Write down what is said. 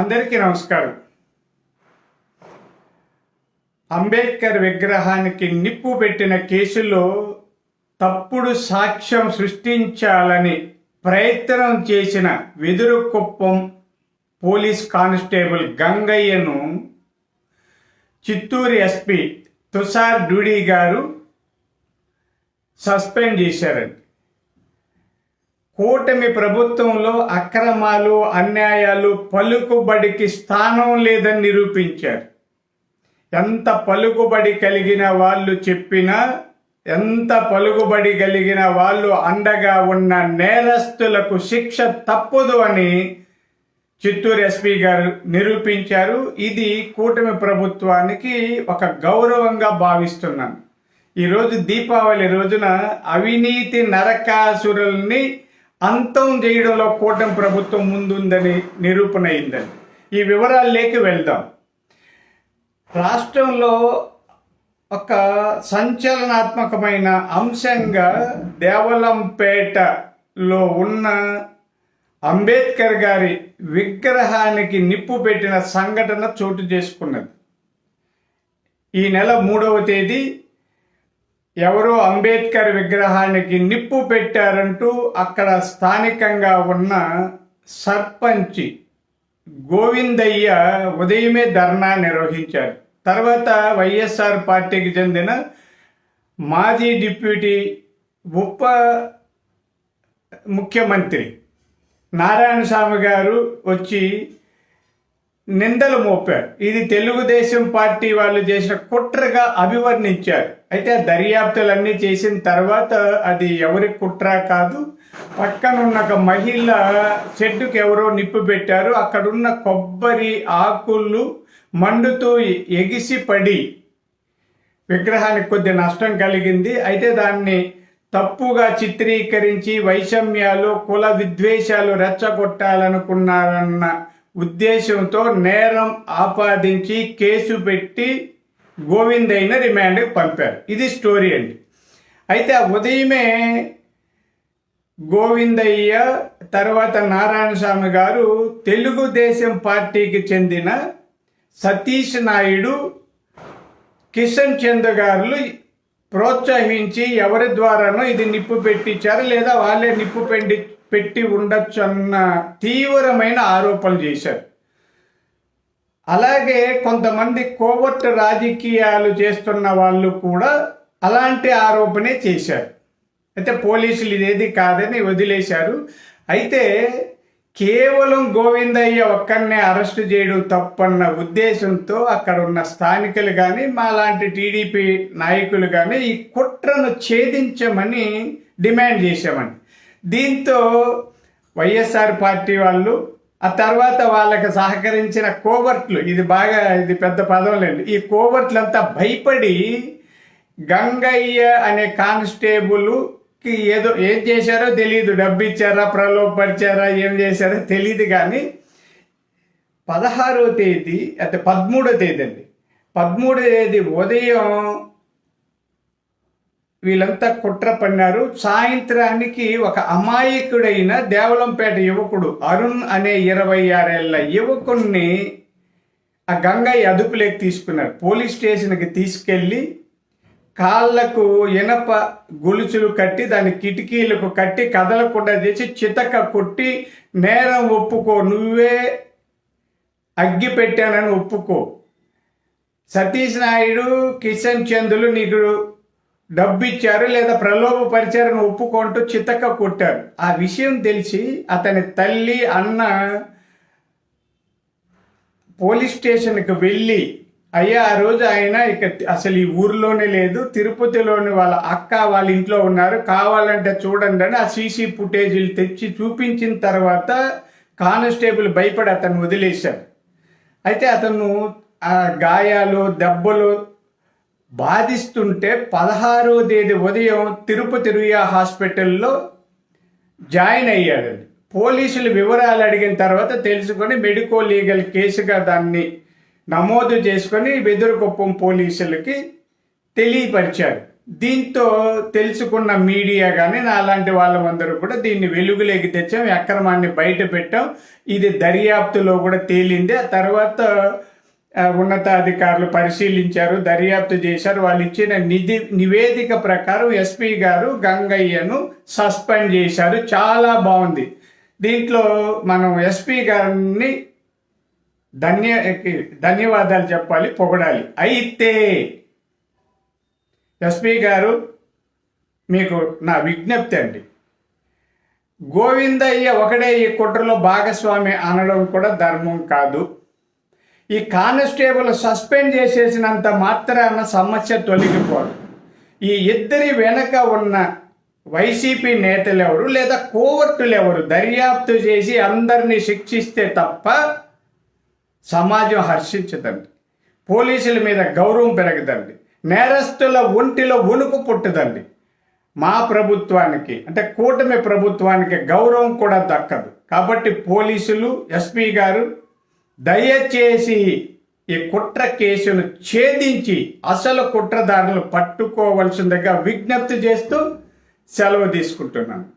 అందరికీ నమస్కారం. అంబేద్కర్ విగ్రహానికి నిప్పు పెట్టిన కేసులో తప్పుడు సాక్ష్యం సృష్టించాలని ప్రయత్నం చేసిన వెదురుకుప్పం పోలీస్ కానిస్టేబుల్ గంగయ్యను చిత్తూరు ఎస్పీ తుషార్ డూడీ గారు సస్పెండ్ చేశారండి. కూటమి ప్రభుత్వంలో అక్రమాలు అన్యాయాలు పలుకుబడికి స్థానం లేదని నిరూపించారు. ఎంత పలుకుబడి కలిగిన వాళ్ళు చెప్పినా ఎంత పలుకుబడి కలిగిన వాళ్ళు అండగా ఉన్న నేరస్తులకు శిక్ష తప్పదు అని చిత్తూరు ఎస్పీ గారు నిరూపించారు. ఇది కూటమి ప్రభుత్వానికి ఒక గౌరవంగా భావిస్తున్నాను. ఈరోజు దీపావళి రోజున అవినీతి నరకాసురుల్ని అంతం చేయడంలో కూటమి ప్రభుత్వం ముందుందని నిరూపణ అయిందని ఈ వివరాల్లోకి వెళ్దాం. రాష్ట్రంలో ఒక సంచలనాత్మకమైన అంశంగా దేవలంపేటలో ఉన్న అంబేద్కర్ గారి విగ్రహానికి నిప్పు పెట్టిన సంఘటన చోటు చేసుకున్నది. ఈ నెల మూడవ తేదీ ఎవరో అంబేద్కర్ విగ్రహానికి నిప్పు పెట్టారంటూ అక్కడ స్థానికంగా ఉన్న సర్పంచి గోవిందయ్య ఉదయమే ధర్నా నిర్వహించారు. తర్వాత వైఎస్ఆర్ పార్టీకి చెందిన మాజీ డిప్యూటీ ఉప ముఖ్యమంత్రి నారాయణ స్వామి గారు వచ్చి నిందలు మోపారు. ఇది తెలుగుదేశం పార్టీ వాళ్ళు చేసిన కుట్రగా అభివర్ణించారు. అయితే ఆ దర్యాప్తులన్నీ చేసిన తర్వాత అది ఎవరి కుట్ర కాదు. పక్కనున్న ఒక మహిళ చెట్టుకు ఎవరో నిప్పు పెట్టారు. అక్కడున్న కొబ్బరి ఆకులు మండుతూ ఎగిసి పడి విగ్రహానికి కొద్ది నష్టం కలిగింది. అయితే దాన్ని తప్పుగా చిత్రీకరించి వైషమ్యాలు కుల విద్వేషాలు రెచ్చగొట్టాలనుకున్నారన్న ఉద్దేశంతో నేరం ఆపాదించి కేసు పెట్టి గోవిందైన రిమాండ్కి పంపారు. ఇది స్టోరీ అండి. అయితే ఆ ఉదయమే గోవిందయ్య తర్వాత నారాయణ స్వామి గారు తెలుగుదేశం పార్టీకి చెందిన సతీష్ నాయుడు కిషన్ చంద్ర గారు ప్రోత్సహించి ఎవరి ద్వారానో ఇది నిప్పు పెట్టించారు లేదా వాళ్ళే నిప్పు పెట్టి పెట్టి ఉండొచ్చు అన్న తీవ్రమైన ఆరోపణలు చేశారు. అలాగే కొంతమంది కోవర్ట్ రాజకీయాలు చేస్తున్న వాళ్ళు కూడా అలాంటి ఆరోపణే చేశారు. అయితే పోలీసులు ఇదేది కాదని వదిలేశారు. అయితే కేవలం గోవిందయ్య ఒక్కరినే అరెస్టు చేయడం తప్పన్న ఉద్దేశంతో అక్కడ ఉన్న స్థానికులు కానీ మా లాంటి టీడీపీ నాయకులు కానీ ఈ కుట్రను ఛేదించమని డిమాండ్ చేశామని దీంతో వైఎస్ఆర్ పార్టీ వాళ్ళు ఆ తర్వాత వాళ్ళకి సహకరించిన కోవర్ట్లు ఇది బాగా ఇది పెద్ద పదం లేదు. ఈ కోవర్ట్లంతా భయపడి గంగయ్య అనే కానిస్టేబుల్కి ఏదో ఏం చేశారో తెలియదు డబ్బు ఇచ్చారా ప్రలోభపరిచారా ఏం చేశారో తెలియదు కానీ పదహారో తేదీ అంటే పదమూడో తేదీ అండి. పదమూడో తేదీ ఉదయం వీళ్ళంతా కుట్ర పన్నారు సాయంత్రానికి ఒక అమాయకుడైన దేవలంపేట యువకుడు అరుణ్ అనే ఇరవై ఆరేళ్ళ యువకుణ్ణి ఆ గంగయ్య అదుపులోకి తీసుకున్నారు. పోలీస్ స్టేషన్కి తీసుకెళ్ళి కాళ్ళకు ఇనప గొలుసులు కట్టి దాని కిటికీలకు కట్టి కదలకుండా చేసి చితక కొట్టి నేరం ఒప్పుకో నువ్వే అగ్గి పెట్టానని ఒప్పుకో. సతీష్ నాయుడు కిషన్ చంద్రులు నీకు డబ్బు ఇచ్చారు లేదా ప్రలోభపరిచారని ఒప్పుకుంటూ చితక కొట్టారు. ఆ విషయం తెలిసి అతని తల్లి అన్న పోలీస్ స్టేషన్కి వెళ్ళి అయ్యా ఆ రోజు ఆయన ఇక అసలు ఈ ఊర్లోనే లేదు తిరుపతిలోని వాళ్ళ అక్క వాళ్ళ ఇంట్లో ఉన్నారు కావాలంటే చూడండి అని ఆ సీసీ ఫుటేజీలు తెచ్చి చూపించిన తర్వాత కానిస్టేబుల్ భయపడి అతను వదిలేశారు. అయితే అతను ఆ గాయాలు దెబ్బలు బాధిస్తుంటే పదహారో తేదీ ఉదయం తిరుపతి రుయా హాస్పిటల్లో జాయిన్ అయ్యాడండి పోలీసులు వివరాలు అడిగిన తర్వాత తెలుసుకొని మెడికో లీగల్ కేసుగా దాన్ని నమోదు చేసుకొని వెదురుకుప్పం పోలీసులకి తెలియపరిచారు దీంతో తెలుసుకున్న మీడియా కానీ నాలాంటి వాళ్ళందరూ కూడా దీన్ని వెలుగులోకి తెచ్చాం అక్రమాన్ని బయట పెట్టాం. ఇది దర్యాప్తులో కూడా తేలింది. ఆ తర్వాత ఉన్నతాధికారులు పరిశీలించారు దర్యాప్తు చేశారు. వాళ్ళు ఇచ్చిన నిధి నివేదిక ప్రకారం ఎస్పీ గారు గంగయ్యను సస్పెండ్ చేశారు. చాలా బాగుంది. దీంట్లో మనం ఎస్పీ గారిని ధన్య ధన్యవాదాలు చెప్పాలి పొగడాలి. అయితే ఎస్పీ గారు మీకు నా విజ్ఞప్తి అండి. గోవిందయ్య ఒకడే ఈ కుట్రలో భాగస్వామి అనడం కూడా ధర్మం కాదు. ఈ కానిస్టేబుల్ సస్పెండ్ చేసేసినంత మాత్రాన సమస్య తొలగిపోదు. ఈ ఇద్దరి వెనక ఉన్న వైసీపీ నేతలు ఎవరు లేదా కోవర్టులు ఎవరు దర్యాప్తు చేసి అందరినీ శిక్షిస్తే తప్ప సమాజం హర్షించదండి. పోలీసుల మీద గౌరవం పెరగదండి. నేరస్తుల ఒంటిలో ఉనుకు పుట్టదండి. మా ప్రభుత్వానికి అంటే కూటమి ప్రభుత్వానికి గౌరవం కూడా దక్కదు. కాబట్టి పోలీసులు ఎస్పీ గారు దయచేసి ఈ కుట్ర కేసును ఛేదించి అసలు కుట్రదారులు పట్టుకోవలసిందిగా విజ్ఞప్తి చేస్తూ సెలవు తీసుకుంటున్నాను.